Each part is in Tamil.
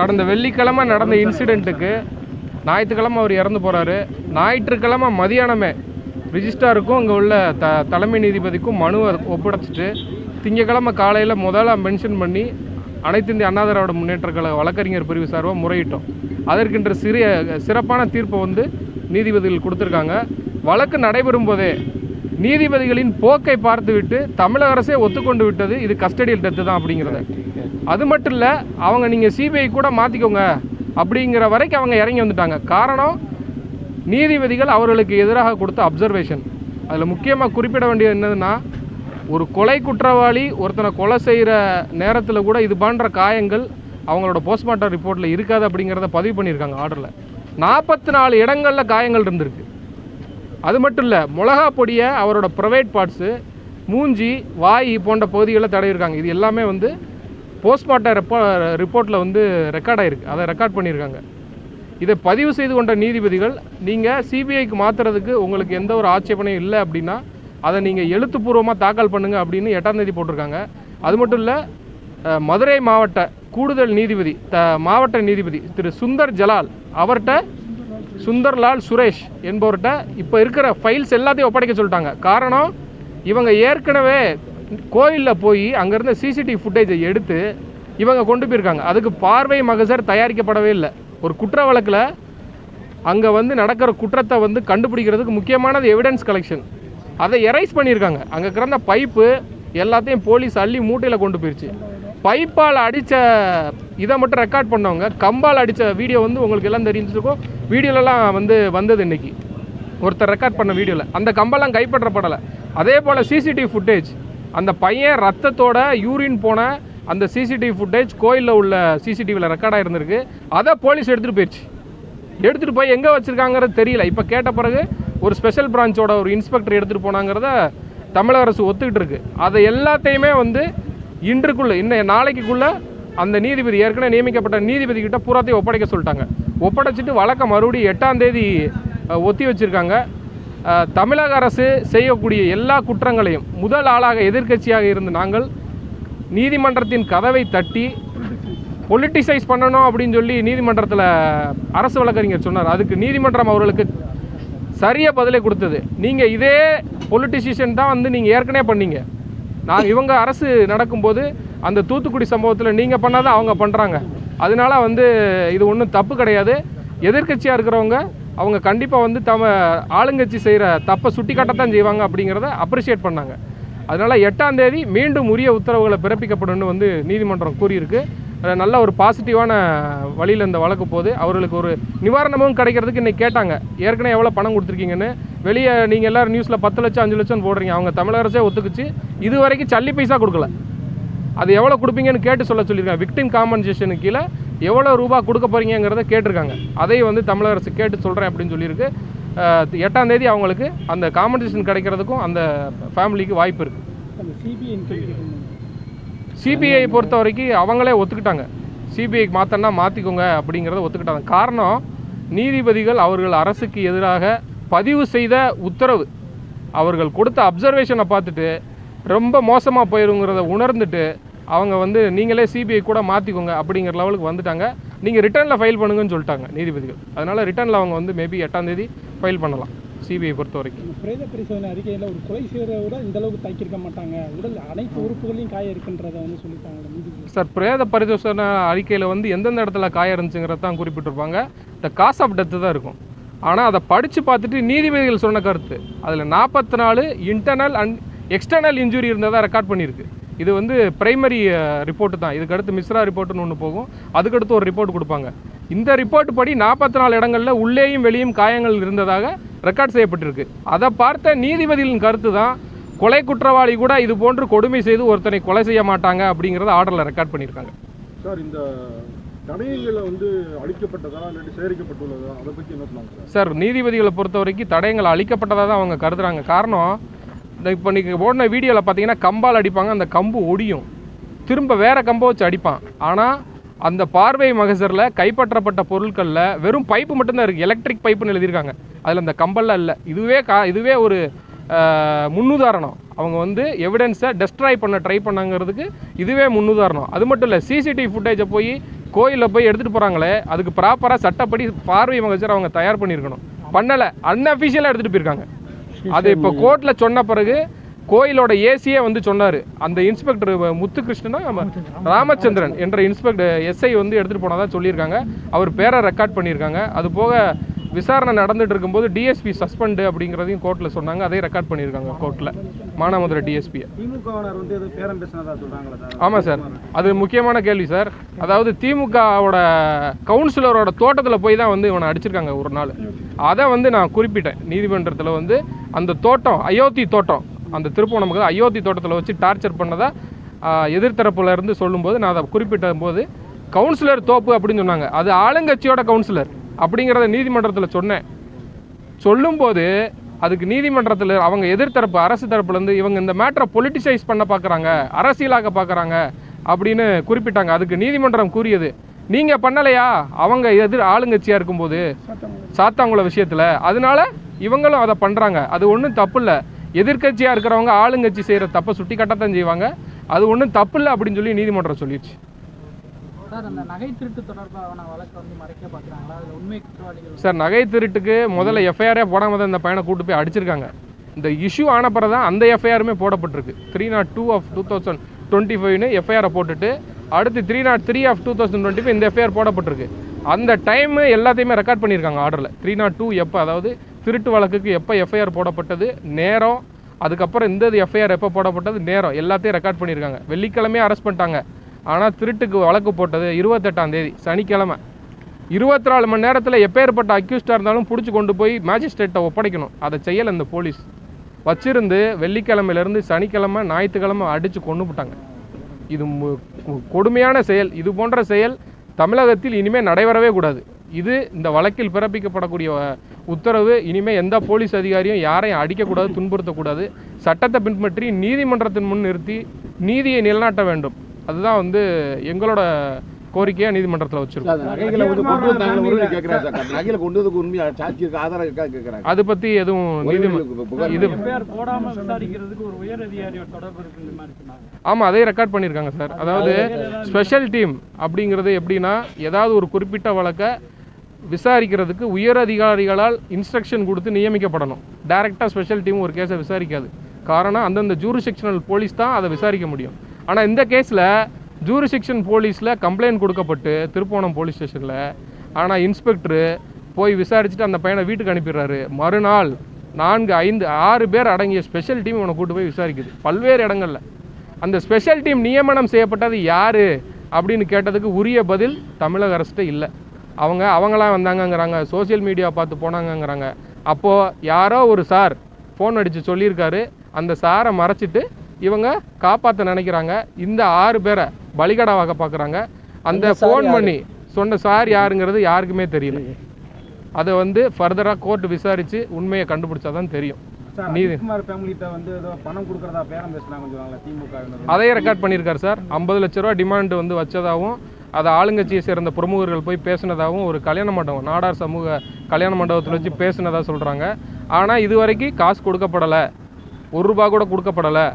கடந்த வெள்ளிக்கிழமை நடந்த இன்சிடெண்ட்டுக்கு ஞாயிற்றுக்கிழமை அவர் இறந்து போகிறாரு ஞாயிற்றுக்கிழமை மதியானமே ரிஜிஸ்டாருக்கும் இங்கே உள்ள த தலைமை நீதிபதிக்கும் மனுவை ஒப்படைச்சிட்டு திங்கக்கிழமை காலையில் முதல்ல மென்ஷன் பண்ணி அனைத்து இந்திய அண்ணா திராவிட முன்னேற்ற கழக வழக்கறிஞர் பிரிவு சார்பாக முறையிட்டோம். அதற்கென்ற சிறிய சிறப்பான தீர்ப்பை வந்து நீதிபதிகள் கொடுத்துருக்காங்க. வழக்கு நடைபெறும் போதே நீதிபதிகளின் போக்கை பார்த்துவிட்டு தமிழக அரசே ஒத்துக்கொண்டு விட்டது. இது கஸ்டடியில் டெத்து தான் அப்படிங்கிறத. அது மட்டும் இல்லை அவங்க நீங்கள் சிபிஐ கூட மாற்றிக்கோங்க அப்படிங்கிற வரைக்கும் அவங்க இறங்கி வந்துட்டாங்க. காரணம் நீதிபதிகள் அவர்களுக்கு எதிராக கொடுத்த அப்சர்வேஷன் அதில் முக்கியமாக குறிப்பிட வேண்டியது என்னதுன்னா ஒரு கொலை குற்றவாளி ஒருத்தனை கொலை செய்கிற நேரத்தில் கூட இது பண்ணுற காயங்கள் அவங்களோட போஸ்ட்மார்ட்டம் ரிப்போர்ட்டில் இருக்காது அப்படிங்கிறத பதிவு பண்ணியிருக்காங்க ஆர்டரில் நாற்பத்தி நாலு இடங்களில் காயங்கள் இருந்திருக்கு. அது மட்டும் இல்லை மிளகா பொடியை அவரோட ப்ரைவேட் பார்ட்ஸு மூஞ்சி வாய் போன்ற பகுதிகளில் தடவிருக்காங்க இது எல்லாமே வந்து போஸ்ட்மார்ட்டம் ரெப்போ ரிப்போர்ட்டில் வந்து ரெக்கார்ட் ஆகிருக்கு அதை ரெக்கார்ட் பண்ணியிருக்காங்க. இதை பதிவு செய்து கொண்ட நீதிபதிகள் நீங்கள் சிபிஐக்கு மாற்றுறதுக்கு உங்களுக்கு எந்த ஒரு ஆட்சேபனையும் இல்லை அப்படின்னா அதை நீங்கள் எழுத்துப்பூர்வமாக தாக்கல் பண்ணுங்கள் அப்படின்னு எட்டாம் தேதி போட்டிருக்காங்க. அது மட்டும் இல்லை மதுரை மாவட்ட கூடுதல் நீதிபதி த மாவட்ட நீதிபதி திரு சுந்தர் ஜலால் அவர்கிட்ட சுந்தர்லால் சுரேஷ் என்பவர்கிட்ட இப்போ இருக்கிற ஃபைல்ஸ் எல்லாத்தையும் ஒப்படைக்க சொல்லிட்டாங்க. காரணம் இவங்க ஏற்கனவே கோயிலில் போய் அங்கேருந்த சிசிடிவி ஃபுட்டேஜை எடுத்து இவங்க கொண்டு போயிருக்காங்க. அதுக்கு பார்வை மகசர் தயாரிக்கப்படவே இல்லை. ஒரு குற்ற வழக்கில் அங்கே வந்து நடக்கிற குற்றத்தை வந்து கண்டுபிடிக்கிறதுக்கு முக்கியமானது எவிடன்ஸ் கலெக்ஷன் அதை எரைஸ் பண்ணியிருக்காங்க. அங்கே கிடந்த பைப்பு எல்லாத்தையும் போலீஸ் அள்ளி மூட்டையில் கொண்டு போயிருச்சு. பைப்பால் அடித்த இதை மட்டும் ரெக்கார்ட் பண்ணவங்க கம்பால் அடித்த வீடியோ வந்து உங்களுக்கு எல்லாம் தெரிஞ்சிருக்கும். வீடியோலலாம் வந்து வந்தது இன்னைக்கு. ஒருத்தர் ரெக்கார்ட் பண்ண வீடியோவில் அந்த கம்பெல்லாம் கைப்பற்றப்படலை. அதே போல் சிசிடிவி ஃபுட்டேஜ் அந்த பையன் ரத்தத்தோட யூரின் போன அந்த சிசிடிவி ஃபுட்டேஜ் கோயிலில் உள்ள சிசிடிவியில் ரெக்கார்டாக இருந்திருக்கு அதை போலீஸ் எடுத்துகிட்டு போயிடுச்சு. எடுத்துகிட்டு போய் எங்கே வச்சுருக்காங்கிறது தெரியல. இப்போ கேட்ட பிறகு ஒரு ஸ்பெஷல் பிரான்ச்சோட ஒரு இன்ஸ்பெக்டர் எடுத்துகிட்டு போனாங்கிறத தமிழக அரசு ஒத்துக்கிட்டு இருக்கு. அதை எல்லாத்தையுமே வந்து இன்றுக்குள்ளே இன்னும் நாளைக்குள்ளே அந்த நீதிபதி ஏற்கனவே நியமிக்கப்பட்ட நீதிபதி கிட்ட பூராத்தையும் ஒப்படைக்க சொல்லிட்டாங்க. ஒப்படைச்சிட்டு வழக்கை மறுபடியும் எட்டாம் தேதி ஒத்தி வச்சுருக்காங்க. தமிழக அரசு செய்யக்கூடிய எல்லா குற்றங்களையும் முதல் ஆளாக எதிர்க்கட்சியாக இருந்த நாங்கள் நீதிமன்றத்தின் கதவை தட்டி பொலிட்டிசைஸ் பண்ணணும் அப்படின்னு சொல்லி நீதிமன்றத்தில் அரசு வழக்கறிஞர் சொன்னார். அதுக்கு நீதிமன்றம் அவர்களுக்கு சரியாக பதிலை கொடுத்தது. நீங்கள் இதே பொலிட்டிசிஷன் தான் வந்து நீங்கள் ஏற்கனவே பண்ணீங்க. நான் இவங்க அரசு நடக்கும்போது அந்த தூத்துக்குடி சம்பவத்தில் நீங்கள் பண்ணாத அவங்க பண்ணுறாங்க அதனால வந்து இது ஒன்றும் தப்பு கிடையாது. எதிர்க்கட்சியாக இருக்கிறவங்க அவங்க கண்டிப்பாக வந்து தம ஆளுங்கட்சி செய்கிற தப்பை சுட்டி காட்டத்தான் செய்வாங்க அப்படிங்கிறத அப்ரிஷியேட் பண்ணாங்க. அதனால எட்டாம் தேதி மீண்டும் உரிய உத்தரவுகளை பிறப்பிக்கப்படும்னு வந்து நீதிமன்றம் கூறியிருக்கு. நல்ல ஒரு பாசிட்டிவான வழியில் இந்த வழக்கு போகுது. அவர்களுக்கு ஒரு நிவாரணமும் கிடைக்கிறதுக்கு இன்னைக்கு கேட்டாங்க. ஏற்கனவே எவ்வளோ பணம் கொடுத்துருக்கீங்கன்னு. வெளியே நீங்கள் எல்லோரும் நியூஸில் பத்து லட்சம் அஞ்சு லட்சம் போடுறீங்க. அவங்க தமிழக அரசே ஒத்துக்குச்சு. இது வரைக்கும் சல்லி பைசா கொடுக்கல. அது எவ்வளோ கொடுப்பீங்கன்னு கேட்டு சொல்ல சொல்லியிருக்காங்க. விக்டிம் காம்பன்சேஷனுக்கு கீழே எவ்வளோ ரூபா கொடுக்க போறீங்கிறத கேட்டிருக்காங்க. அதையும் வந்து தமிழக அரசு கேட்டு சொல்கிறேன் அப்படின்னு சொல்லியிருக்கு. எட்டாம் தேதி அவங்களுக்கு அந்த காம்பன்சேஷன் கிடைக்கிறதுக்கும் அந்த ஃபேமிலிக்கு வாய்ப்பு இருக்குது சிபிஐ பொறுத்த வரைக்கும் அவங்களே ஒத்துக்கிட்டாங்க. சிபிஐக்கு மாற்றனா மாற்றிக்கோங்க அப்படிங்கிறத ஒத்துக்கிட்டாங்க. காரணம் நீதிபதிகள் அவர்கள் அரசுக்கு எதிராக பதிவு செய்த உத்தரவு. அவர்கள் கொடுத்த அப்சர்வேஷனை பார்த்துட்டு ரொம்ப மோசமாக போயிருங்கிறத உணர்ந்துட்டு அவங்க வந்து நீங்களே சிபிஐ கூட மாற்றிக்கோங்க அப்படிங்கிற லெவலுக்கு வந்துட்டாங்க. நீங்கள் ரிட்டர்னில் ஃபைல் பண்ணுங்கன்னு சொல்லிட்டாங்க நீதிபதிகள். அதனால் ரிட்டர்னில் அவங்க வந்து மேபி எட்டாம் தேதி ஃபைல் பண்ணலாம் சிபிஐ பொறுத்த வரைக்கும். பிரேத பரிசோதனை அறிக்கையில் ஒரு கொலை செய்கிறத விட இந்த அளவுக்கு தாக்கியிருக்க மாட்டாங்க. உடல் அனைத்து உறுப்புகளையும் காய இருக்குன்றத வந்து நீதிபதி. சார் பிரேத பரிசோதனை அறிக்கையில் வந்து எந்தெந்த இடத்துல காயம் இருந்துச்சுங்கிறத தான் குறிப்பிட்டிருப்பாங்க. இந்த காஸ் ஆஃப் டெத்து தான் இருக்கும். ஆனால் அதை படித்து பார்த்துட்டு நீதிபதிகள் சொன்ன கருத்து. அதில் நாற்பத்தி நாலு இன்டர்னல் அண்ட் எக்ஸ்டர்னல் இன்ஜுரி இருந்ததா ரெக்கார்ட் பண்ணியிருக்கு. இது வந்து பிரைமரி ரிப்போர்ட் தான். இதுக்கு அடுத்து மிஸ்ரா ரிப்போர்ட்னு ஒன்று போகும். அதுக்கடுத்து ஒரு ரிப்போர்ட் கொடுப்பாங்க. இந்த ரிப்போர்ட் படி நாற்பத்தி நாலு இடங்களில் உள்ளேயும் வெளியும் காயங்கள் இருந்ததாக ரெக்கார்ட் செய்யப்பட்டிருக்கு. அதை பார்த்த நீதிபதிகளின் கருத்து தான் கொலை குற்றவாளி கூட இது போன்று கொடுமை செய்து ஒருத்தனை கொலை செய்ய மாட்டாங்க அப்படிங்கிறத ஆர்டரில் ரெக்கார்ட் பண்ணியிருக்காங்க. சார் இந்த தடயங்களை வந்து அழிக்கப்பட்டதா இல்லாட்டி சேகரிக்கப்பட்டுள்ளதா? அதை பற்றி என்ன சொன்னாங்க சார்? நீதிபதிகளை பொறுத்த வரைக்கும் தடயங்கள் அழிக்கப்பட்டதாக தான் அவங்க கருதுறாங்க. காரணம் இப்போ நீங்கள் ஓடின வீடியோவில் பார்த்தீங்கன்னா கம்பால் அடிப்பாங்க அந்த கம்பு ஒடியும். திரும்ப வேற கம்பை வச்சு அடிப்பான். ஆனால் அந்த பார்வை மகசரில் கைப்பற்றப்பட்ட பொருட்களில் வெறும் பைப்பு மட்டும்தான் இருக்குது எலக்ட்ரிக் பைப்புன்னு எழுதியிருக்காங்க. அதில் அந்த கம்பல்லாம் இல்லை. இதுவே கா இதுவே ஒரு முன்னுதாரணம். அவங்க வந்து எவிடன்ஸை டெஸ்ட்ராய் பண்ண ட்ரை பண்ணாங்கிறதுக்கு இதுவே முன்னுதாரணம். அது மட்டும் இல்லை சிசிடிவி ஃபுட்டேஜை போய் கோயிலில் போய் எடுத்துகிட்டு போகிறாங்களே அதுக்கு ப்ராப்பராக சட்டப்படி பார்வை மகசர் அவங்க தயார் பண்ணியிருக்கணும். பண்ணலை. அன்அஃபிஷியலாக எடுத்துகிட்டு போயிருக்காங்க. அது இப்போ கோர்ட்டில் சொன்ன பிறகு கோயிலோட ஏசியே வந்து சொன்னார். அந்த இன்ஸ்பெக்டர் முத்துகிருஷ்ணனா ராமச்சந்திரன் என்ற இன்ஸ்பெக்டர் எஸ்ஐ வந்து எடுத்துகிட்டு போனதா சொல்லியிருக்காங்க. அவர் பேரை ரெக்கார்ட் பண்ணியிருக்காங்க. அது போக விசாரணை நடந்துட்டு இருக்கும்போது டிஎஸ்பி சஸ்பெண்டு அப்படிங்கிறதையும் கோர்ட்டில் சொன்னாங்க. அதையும் ரெக்கார்ட் பண்ணியிருக்காங்க கோர்ட்டில் மானாமதுரை டிஎஸ்பியை ஆமாம் சார். அது முக்கியமான கேள்வி சார். அதாவது திமுகவோட கவுன்சிலரோட தோட்டத்தில் போய் தான் வந்து இவனை அடிச்சிருக்காங்க ஒரு நாள். அதை வந்து நான் குறிப்பிட்டேன். நீதிமன்றத்தில் வந்து அந்த தோட்டம் அயோத்தி தோட்டம் அந்த திருப்பூணமுக்கு அயோத்தி தோட்டத்தில் வச்சு டார்ச்சர் பண்ணதா எதிர்த்தரப்புல இருந்து சொல்லும்போது நான் அதை குறிப்பிட்ட போது கவுன்சிலர் தோப்பு அப்படின்னு சொன்னாங்க. அது ஆளுங்கட்சியோட கவுன்சிலர் அப்படிங்கிறத நீதிமன்றத்தில் சொன்னேன். சொல்லும்போது அதுக்கு நீதிமன்றத்தில் அவங்க எதிர்த்தரப்பு அரசு தரப்புலேருந்து இவங்க இந்த மேட்டரை பொலிட்டிசைஸ் பண்ண பார்க்குறாங்க அரசியலாக்க பார்க்குறாங்க அப்படின்னு குறிப்பிட்டாங்க. அதுக்கு நீதிமன்றம் கூறியது நீங்கள் பண்ணலையா? அவங்க எதிர் ஆளுங்கட்சியாக இருக்கும்போது சாத்தாங்குள விஷயத்தில். அதனால இவங்களும் அதை பண்ணுறாங்க அது ஒன்றும் தப்பு இல்லை எதிர்க்கட்சியாக இருக்கிறவங்க ஆளுங்கட்சி செய்கிற தப்பை சுட்டி கட்டத்தான் செய்வாங்க. அது ஒன்றும் தப்பு இல்லை அப்படின்னு சொல்லி நீதிமன்றம் சொல்லிடுச்சு. சார் நகை சார் திருட்டுக்கு முதல்ல எஃப்ஐஆரே போடாமல் தான் இந்த பையனை கூட்டு போய் அடிச்சிருக்காங்க. இந்த இஷ்யூ ஆன பிறகு தான் அந்த எஃப்ஐஆருமே போடப்பட்டிருக்கு. Three naught two of two thousand twenty ஃபைவ்னு எஃப்ஐஆரை போட்டுட்டு அடுத்து three naught three of two thousand twenty five இந்த எஃப்ஐஆர் போடப்பட்டிருக்கு. அந்த டைம் எல்லாத்தையுமே ரெக்கார்ட் பண்ணியிருக்காங்க ஆர்டரில் த்ரீ நாட் டூ எப்போ அதாவது திருட்டு வழக்குக்கு எப்போ எஃப்ஐஆர் போடப்பட்டது? நேரம். அதுக்கப்புறம் இந்த எஃப்ஐஆர் எப்போ போடப்பட்டது? நேரம். எல்லாத்தையும் ரெக்கார்ட் பண்ணியிருக்காங்க. வெள்ளிக்கிழமையே அரெஸ்ட் பண்ணிட்டாங்க. ஆனால் திருட்டுக்கு வழக்கு போட்டது இருபத்தெட்டாம் தேதி சனிக்கிழமை. இருபத்தி நாலு மணி நேரத்தில் எப்பேற்பட்ட அக்யூஸ்டாக இருந்தாலும் பிடிச்சி கொண்டு போய் மேஜிஸ்ட்ரேட்டை ஒப்படைக்கணும். அதை செய்யலை இந்த போலீஸ். வச்சிருந்து வெள்ளிக்கிழமையிலேருந்து சனிக்கிழமை ஞாயிற்றுக்கிழமை அடித்து கொண்டு போட்டாங்க. இது மு- கொடுமையான செயல். இது போன்ற செயல் தமிழகத்தில் இனிமேல் நடைபெறவே கூடாது. இது இந்த வழக்கில் பிறப்பிக்கப்படக்கூடிய உத்தரவு. இனிமேல் எந்த போலீஸ் அதிகாரியும் யாரையும் அடிக்கக்கூடாது துன்புறுத்தக்கூடாது. சட்டத்தை பின்பற்றி நீதிமன்றத்தின் முன் நிறுத்தி நீதியை நிலைநாட்ட வேண்டும். அதுதான் வந்து எங்களோட கோரிக்கையாக நீதிமன்றத்தில் வச்சிருக்கோம். அது பற்றி எதுவும் இது ஆமாம் அதே ரெக்கார்ட் பண்ணியிருக்காங்க சார். அதாவது ஸ்பெஷல் டீம் அப்படிங்கிறது எப்படின்னா ஏதாவது ஒரு குறிப்பிட்ட வழக்கை விசாரிக்கிறதுக்கு உயர் அதிகாரிகளால் இன்ஸ்ட்ரக்ஷன் கொடுத்து நியமிக்கப்படணும். டைரெக்டாக ஸ்பெஷல் டீம் ஒரு கேஸை விசாரிக்காது. காரணம் அந்தந்த ஜூரிசெக்ஷனல் போலீஸ் தான் அதை விசாரிக்க முடியும். ஆனால் இந்த கேஸில் ஜூரிசெக்ஷன் போலீஸில் கம்ப்ளைண்ட் கொடுக்கப்பட்டு திருப்போணம் போலீஸ் ஸ்டேஷனில் ஆனால் இன்ஸ்பெக்டரு போய் விசாரிச்சுட்டு அந்த பையனை வீட்டுக்கு அனுப்பிடுறாரு. மறுநாள் நான்கு ஐந்து ஆறு பேர் அடங்கிய ஸ்பெஷல் டீம் இவனை கூட்டு போய் விசாரிக்குது. பல்வேறு இடங்களில். அந்த ஸ்பெஷல் டீம் நியமனம் செய்யப்பட்டது யார்? அப்படின்னு கேட்டதுக்கு உரிய பதில் தமிழக அரசுகிட்ட இல்லை. அவங்க அவங்களாம் வந்தாங்கங்கிறாங்க. சோஷியல் மீடியா பார்த்து போனாங்கங்கிறாங்க. அப்போது யாரோ ஒரு சார் ஃபோன் அடித்து சொல்லியிருக்காரு. அந்த சாரை மறைச்சிட்டு இவங்க காப்பாற்ற நினைக்கிறாங்க. இந்த ஆறு பேரை பலிகடாவாக பார்க்குறாங்க அந்த ஃபோன் பண்ணி சொன்ன சார் யாருங்கிறது யாருக்குமே தெரியல. அதை வந்து ஃபர்தராக கோர்ட் விசாரித்து உண்மையை கண்டுபிடிச்சா தான் தெரியும் அதையும் ரெக்கார்ட் பண்ணியிருக்காரு சார் ஐம்பது லட்ச ரூபா டிமாண்ட் வந்து வச்சதாகவும் அதை ஆளுங்கட்சியை சேர்ந்த பிரமுகர்கள் போய் பேசினதாகவும் ஒரு கல்யாண மண்டபம் நாடார் சமூக கல்யாண மண்டபத்தில் வச்சு பேசினதாக சொல்கிறாங்க ஆனால் இது வரைக்கும் காசு கொடுக்கப்படலை. ஒரு ரூபா கூட கொடுக்கப்படலை.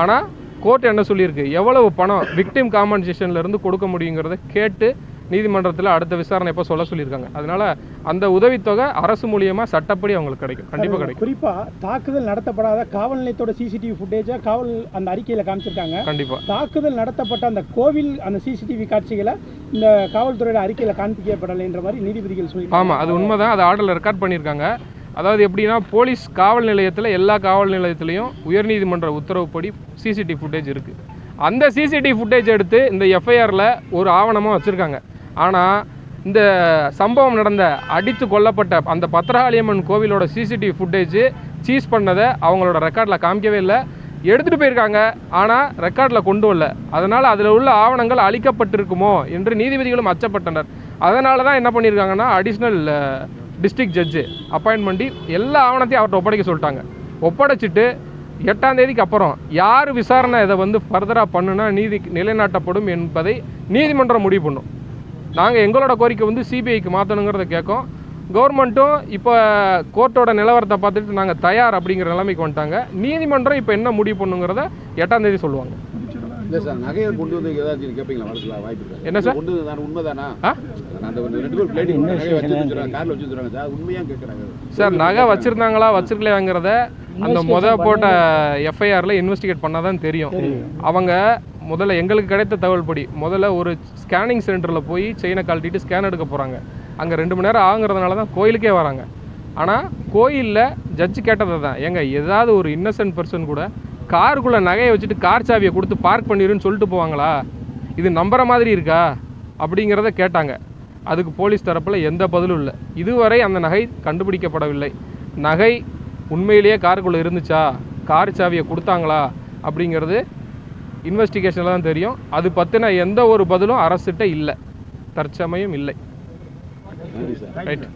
ஆனால் கோர்ட் என்ன சொல்லியிருக்கு? எவ்வளவு பணம் விக்டிம் காம்பன்சேஷன்லேருந்து கொடுக்க முடியுங்கிறத கேட்டு நீதிமன்றத்தில் அடுத்த விசாரணை எப்போ சொல்ல சொல்லியிருக்காங்க. அதனால அந்த உதவித்தொகை அரசு மூலியமாக சட்டப்படி அவங்களுக்கு கிடைக்கும். கண்டிப்பாக கிடைக்கும். குறிப்பா தாக்குதல் நடத்தப்படாத காவல் நிலையத்தோட சிசிடிவி ஃபுட்டேஜை காவல் அந்த அறிக்கையில காமிச்சிருக்காங்க. கண்டிப்பாக தாக்குதல் நடத்தப்பட்ட அந்த கோவில் அந்த சிசிடிவி காட்சிகளை இந்த காவல்துறையோட அறிக்கையில காண்பிக்கப்படலைன்ற மாதிரி நீதிபதிகள் சொல்லி ஆமாம் அது உண்மைதான். அது ஆர்டரில் ரெக்கார்ட் பண்ணியிருக்காங்க. அதாவது எப்படின்னா போலீஸ் காவல் நிலையத்தில் எல்லா காவல் நிலையத்திலையும் உயர்நீதிமன்ற உத்தரவுப்படி சிசிடிவி ஃபுட்டேஜ் இருக்குது அந்த சிசிடிவி ஃபுட்டேஜ் எடுத்து இந்த எஃப்ஐஆரில் ஒரு ஆவணமாக வச்சுருக்காங்க. ஆனால் இந்த சம்பவம் நடந்த அடித்து கொல்லப்பட்ட அந்த பத்திரகாளியம்மன் கோவிலோட சிசிடிவி ஃபுட்டேஜ் சீஸ் பண்ணதை அவங்களோட ரெக்கார்டில் காமிக்கவே இல்லை. எடுத்துகிட்டு போயிருக்காங்க. ஆனால் ரெக்கார்டில் கொண்டு வரல. அதனால் அதில் உள்ள ஆவணங்கள் அழிக்கப்பட்டிருக்குமோ என்று நீதிபதிகளும் அச்சப்பட்டனர். அதனால தான் என்ன பண்ணியிருக்காங்கன்னா அடிஷ்னல் டிஸ்ட்ரிக்ட் ஜட்ஜு அப்பாயின்மெண்ட்டி எல்லா ஆவணத்தையும் அவர்கிட்ட ஒப்படைக்க சொல்லிட்டாங்க. ஒப்படைச்சிட்டு எட்டாம் தேதிக்கு அப்புறம் யார் விசாரணை இதை வந்து ஃபர்தராக பண்ணுனா நீதி நிலைநாட்டப்படும் என்பதை நீதிமன்றம் முடிவு பண்ணும். நாங்கள் எங்களோட கோரிக்கை வந்து சிபிஐக்கு மாற்றணுங்கிறத கேட்கோம். கவர்மெண்ட்டும் இப்போ கோர்ட்டோட நிலவரத்தை பார்த்துட்டு நாங்கள் தயார் அப்படிங்கிற நிலைமைக்கு வந்துட்டாங்க. நீதிமன்றம் இப்போ என்ன முடிவு பண்ணுங்கிறத எட்டாம் தேதி சொல்லுவாங்க. இல்ல சார் நகையை கொண்டு வந்து ஏதாச்சும் கேட்பீங்களா வழக்குல வாய்ப்பு இருக்கா? என்ன சார்? கொண்டு வந்து உண்மைதானா? ஆ? அந்த ஒரு ரெண்டு பேர் பிளேடிங் நகையை வச்சு வச்சுருக்காங்க கார்ல வச்சு வச்சுருக்காங்க சார் உண்மையா கேட்குறாங்க சார் நகை வச்சுருந்தாங்களா வச்சிருக்கலையாங்கிறத அந்த முத போட்ட எஃப்ஐஆரில் இன்வெஸ்டிகேட் பண்ணால் தான் தெரியும். அவங்க முதல்ல எங்களுக்கு கிடைத்த தகவல் படி முதல்ல ஒரு ஸ்கேனிங் சென்டரில் போய் செயினை கழட்டிட்டு ஸ்கேன் எடுக்க போகிறாங்க அங்கே ரெண்டு மணி நேரம் ஆகுங்கிறதுனால தான் கோயிலுக்கே வராங்க. ஆனால் கோயிலில் ஜட்ஜு கேட்டதை தான் ஏங்க ஏதாவது ஒரு இன்னசென்ட் பர்சன் கூட காருக்குள்ளே நகையை வச்சுட்டு கார் சாவியை கொடுத்து பார்க் பண்ணிருன்னு சொல்லிட்டு போவாங்களா? இது நம்புற மாதிரி இருக்கா? அப்படிங்கிறத கேட்டாங்க. அதுக்கு போலீஸ் தரப்பில் எந்த பதிலும் இல்லை. இதுவரை அந்த நகை கண்டுபிடிக்கப்படவில்லை. நகை உண்மையிலேயே காருக்குள்ளே இருந்துச்சா? கார் சாவியை கொடுத்தாங்களா? அப்படிங்கிறது இன்வெஸ்டிகேஷனில் தான் தெரியும். அது பற்றின எந்த ஒரு பதிலும் அரசிட்ட இல்லை. தற்சமயம் இல்லை. ரைட்